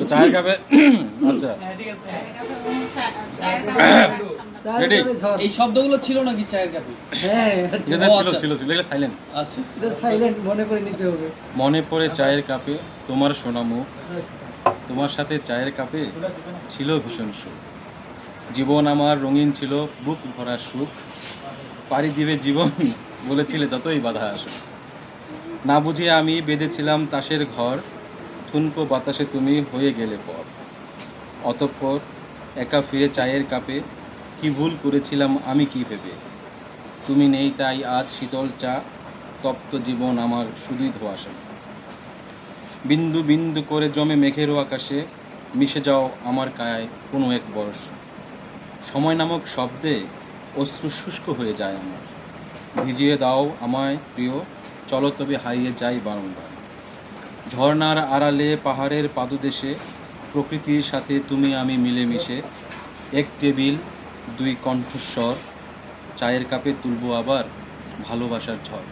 তো চায়ের কাপে আচ্ছা? এই শব্দগুলো ছিল নাকি চায়ের কাপে? হ্যাঁ। ছিল আচ্ছা। ছিল ছিল। এটা সাইলেন্ট আচ্ছা। সাইলেন্ট মনে করে নিতে হবে। মনে পড়ে চায়ের কাপে তোমার সোনা মুখ তোমার সাথে চায়ের কাপে ছিল ভীষণ সুখ। জীবন আমার রঙিন ছিল বুক ভরা সুখ। পাড়ি দিবে জীবন বলেছিলে যতই বাধা আসুক। না বুঝিয়ে আমি বেঁধেছিলাম তাসের ঘর। ঠুনকো বাতাসে তুমি হয়ে গেলে পর। অতঃপর একা ফিরে চায়ের কাপে কি ভুল করেছিলাম আমি কি ভেবে? তুমি নেই তাই আজ শীতল চা, তপ্ত জীবন আমার শুধুই ধোয়াশা বিন্দু বিন্দু করে জমে মেঘেরও আকাশে মিশে যাও আমার কায়ায় কোনো এক বরষা। সময় নামক শব্দে অশ্রু শুষ্ক হয়ে যায় আমার। ভিজিয়ে দাও আমায় প্রিয়, চলো তবে হারিয়ে যাই বারংবার। ঝর্ণার আড়ালে পাহাড়ের পাদদেশে প্রকৃতির সাথে তুমি আমি মিলেমিশে, এক টেবিল, দুই কণ্ঠস্বর, চায়ের কাপে তুলব আবার ভালোবাসার ঝড়।